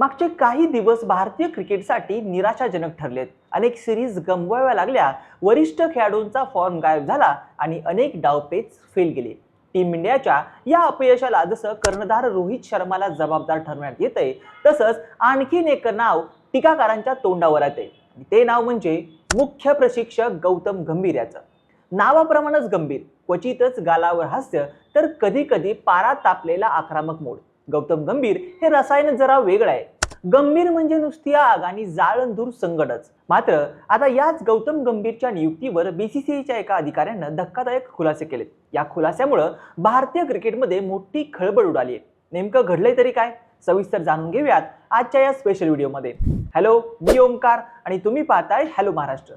मागचे काही दिवस भारतीय क्रिकेटसाठी निराशाजनक ठरलेत. अनेक सिरीज गमवाव्या लागल्या वरिष्ठ खेळाडूंचा फॉर्म गायब झाला आणि अनेक डावपेच फेल गेले. टीम इंडियाच्या या अपयशाला जसं कर्णधार रोहित शर्माला जबाबदार ठरवण्यात येतंय तसंच आणखीन एक नाव टीकाकारांच्या तोंडावर येते ते नाव म्हणजे मुख्य प्रशिक्षक गौतम गंभीर याचं नावाप्रमाणेच गंभीर क्वचितच गालावर हास्य तर कधी कधी पारा तापलेला आक्रमक मोड. गौतम गंभीर हे रसायन जरा वेगळं आहे. गंभीर म्हणजे नुसती आग आणि जाळंधूर संगडच मात्र आता याच गौतम गंभीरच्या नियुक्तीवर बीसीसीआयच्या एका अधिकाऱ्यानं धक्कादायक खुलासे केले या खुलास्यामुळं भारतीय क्रिकेटमध्ये मोठी खळबळ उडाली आहे. नेमकं घडलंय तरी काय? सविस्तर जाणून घेऊयात आजच्या या स्पेशल व्हिडिओमध्ये हॅलो मी ओमकार आणि तुम्ही पाहताय हॅलो महाराष्ट्र.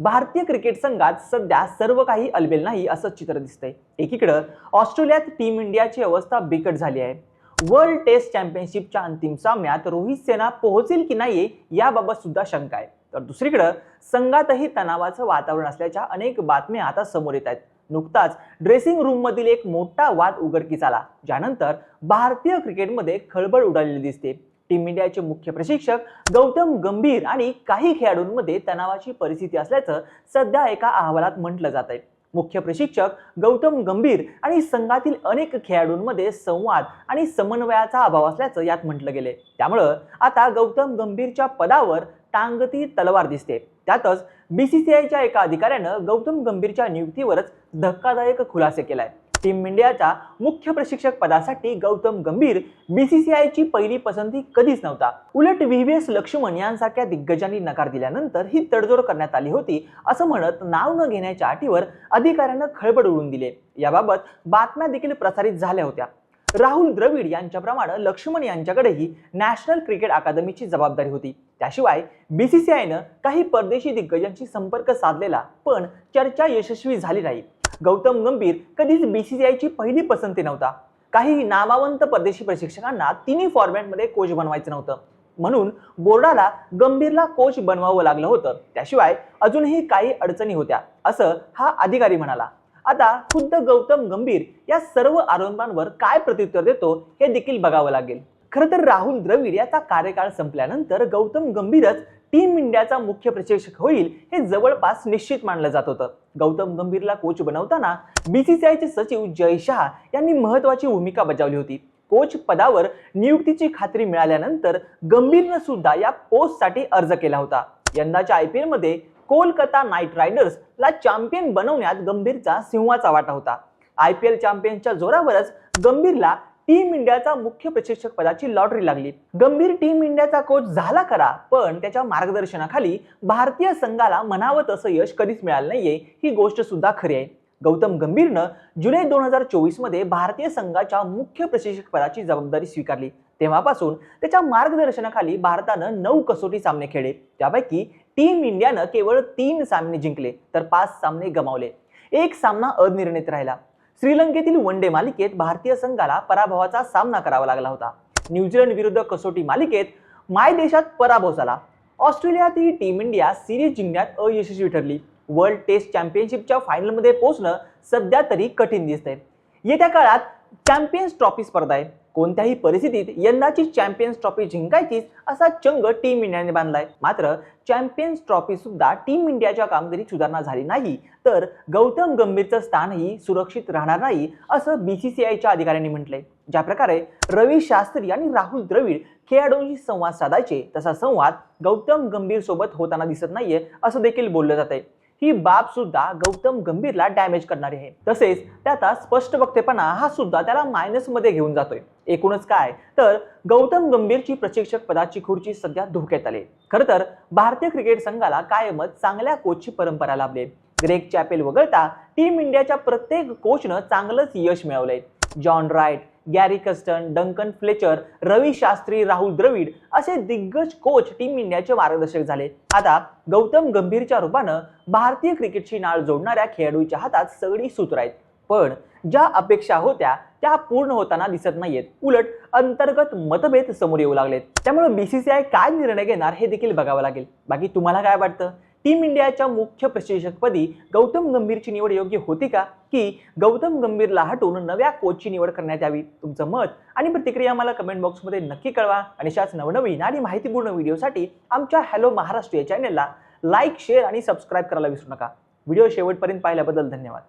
भारतीय क्रिकेट संघात सध्या सर्व काही अलबेल नाही असं चित्र दिसतंय. एकीकडं ऑस्ट्रेलियात टीम इंडियाची अवस्था बिकट झाली आहे. वर्ल्ड टेस्ट चॅम्पियनशिपच्या अंतिम सामन्यात रोहित सेना पोहोचेल की नाही याबाबत सुद्धा शंका आहे. तर दुसरीकडं संघातही तणावाचं वातावरण असल्याच्या अनेक बातम्या आता समोर येत आहेत. नुकताच ड्रेसिंग रूममधील एक मोठा वाद उघडकीस आला. ज्यानंतर भारतीय क्रिकेटमध्ये खळबळ उडालेली दिसते. टीम इंडियाचे मुख्य प्रशिक्षक गौतम गंभीर आणि काही खेळाडूंमध्ये तणावाची परिस्थिती असल्याचं सध्या एका अहवालात म्हटलं जात आहे मुख्य प्रशिक्षक गौतम गंभीर आणि संघातील अनेक खेळाडूंमध्ये संवाद आणि समन्वयाचा अभाव असल्याचं यात म्हटलं गेले त्यामुळं आता गौतम गंभीरच्या पदावर टांगती तलवार दिसते. त्यातच बीसीसीआयच्या एका अधिकाऱ्यानं गौतम गंभीरच्या नियुक्तीवरच धक्कादायक खुलासे केलाय. टीम इंडियाच्या मुख्य प्रशिक्षक पदासाठी गौतम गंभीर बीसीसीआयची पहिली पसंती कधीच नव्हता. उलट व्ही वी एस लक्ष्मण यांसारख्या दिग्गजांनी नकार दिल्यानंतर ही तडजोड करण्यात आली होती असं म्हणत नाव न घेण्याच्या अटीवर अधिकाऱ्यानं खळबळ उडून दिले. याबाबत बातम्या देखील प्रसारित झाल्या होत्या. राहुल द्रविड यांच्याप्रमाणे लक्ष्मण यांच्याकडेही नॅशनल क्रिकेट अकादमीची जबाबदारी होती. त्याशिवाय बीसीसीआयनं काही परदेशी दिग्गजांशी संपर्क साधलेला पण चर्चा यशस्वी झाली नाही. गौतम गंभीर कधीच बीसीसीआयची पहिली पसंती नव्हता. काही नामावंत परदेशी प्रशिक्षकांना तिन्ही फॉर्मॅटमध्ये कोच बनवायचं नव्हतं. म्हणून बोर्डाला गंभीरला कोच बनवावं लागलं होतं. त्याशिवाय अजूनही काही अडचणी होत्या असं हा अधिकारी म्हणाला. आता खुद्द गौतम गंभीर या सर्व आरोपांवर काय प्रत्युत्तर देतो हे देखील बघावं लागेल. खरं तर राहुल द्रविड याचा कार्यकाळ संपल्यानंतर गौतम गंभीरच टीम इंडियाचा मुख्य प्रशिक्षक होईल हे जवळपास निश्चित मानलं जात होतं. गौतम गंभीरला कोच बनवताना बीसीसीआयचे सचिव जय शहा यांनी महत्वाची भूमिका बजावली होती. कोच पदावर नियुक्तीची खात्री मिळाल्यानंतर गंभीरनं सुद्धा या पोस्टसाठी अर्ज केला होता. यंदाच्या आय पी एलमध्ये कोलकाता नाईट रायडर्सला चॅम्पियन बनवण्यात गंभीरचा सिंहाचा वाटा होता. आय पी एल चॅम्पियनच्या जोरावरच गंभीरला टीम इंडियाचा मुख्य प्रशिक्षक पदाची लॉटरी लागली. गंभीर टीम इंडियाचा कोच झाला करा पण त्याच्या मार्गदर्शनाखाली भारतीय संघाला म्हणावं तसं यश कधीच मिळालं नाहीये ही गोष्ट सुद्धा खरी आहे. गौतम गंभीरनं जुलै दोन हजार चोवीसमध्ये भारतीय संघाच्या मुख्य प्रशिक्षक पदाची जबाबदारी स्वीकारली. तेव्हापासून त्याच्या मार्गदर्शनाखाली भारतानं नऊ कसोटी सामने खेळले. त्यापैकी टीम इंडियानं केवळ तीन सामने जिंकले तर पाच सामने गमावले. एक सामना अनिर्णित राहिला. श्रीलंकेतील वन डे मालिकेत भारतीय संघाला पराभवाचा सामना करावा लागला होता. न्यूझीलंड विरुद्ध कसोटी मालिकेत माय देशात पराभव झाला. ऑस्ट्रेलियातही टीम इंडिया सिरीज जिंकण्यात अयशस्वी ठरली. वर्ल्ड टेस्ट चॅम्पियनशिपच्या फायनलमध्ये पोहोचणं सध्या तरी कठीण दिसतंय. येत्या काळात चॅम्पियन्स ट्रॉफी स्पर्धा आहे. कोणत्याही परिस्थितीत यंदाची चॅम्पियन्स ट्रॉफी जिंकायचीच असा चंग टीम इंडियाने बांधलाय. मात्र चॅम्पियन्स ट्रॉफी सुद्धा टीम इंडियाच्या कामगिरीत सुधारणा झाली नाही तर गौतम गंभीरचं स्थानही सुरक्षित राहणार नाही असं बी सी सी आयच्या अधिकाऱ्यांनी म्हटलंय. ज्या प्रकारे रवी शास्त्री आणि राहुल द्रविड खेळाडूंशी संवाद साधायचे तसा संवाद गौतम गंभीर सोबत होताना दिसत नाहीये असं देखील बोललं जात आहे ही बाब सुद्धा गौतम गंभीरला डॅमेज करणारी आहे. तसेच त्याचा स्पष्ट वक्तेपणा हा सुद्धा त्याला मायनसमध्ये घेऊन जातोय. एकूणच काय? तर गौतम गंभीरची प्रशिक्षक पदाची खुर्ची सध्या धोक्यात आली. खरं तर भारतीय क्रिकेट संघाला कायमच चांगल्या कोचची परंपरा लाभली. ग्रेग चॅपेल वगळता टीम इंडियाच्या प्रत्येक कोचनं चांगलंच यश मिळवलंय. John Wright Gary Kirsten Duncan Fletcher Ravi Shastri Rahul Dravid असे दिग्गज कोच टीम इंडियाचे मार्गदर्शक झाले. आता गौतम गंभीरच्या रूपानं भारतीय क्रिकेटशी नाळ जोडणाऱ्या खेळाडूच्या हातात सगळी सूत्र आहेत. पण ज्या अपेक्षा होत्या त्या पूर्ण होताना दिसत नाहीयेत. उलट अंतर्गत मतभेद समोर येऊ लागलेत. त्यामुळे बीसीसीआय काय निर्णय घेणार हे देखील बघावं लागेल. बाकी तुम्हाला काय वाटतं? टीम इंडियाच्या मुख्य प्रशिक्षकपदी गौतम गंभीरची निवड योग्य होती का? की गौतम गंभीरला हटवून नव्या कोचची निवड करण्यात यावी? तुमचं मत आणि प्रतिक्रिया मला कमेंट बॉक्समध्ये नक्की कळवा. आणि अशाच नवनवीन आणि माहितीपूर्ण व्हिडिओसाठी आमच्या हॅलो महाराष्ट्र या चॅनेलला लाईक शेअर आणि सबस्क्राईब करायला विसरू नका. व्हिडिओ शेवटपर्यंत पाहिल्याबद्दल धन्यवाद.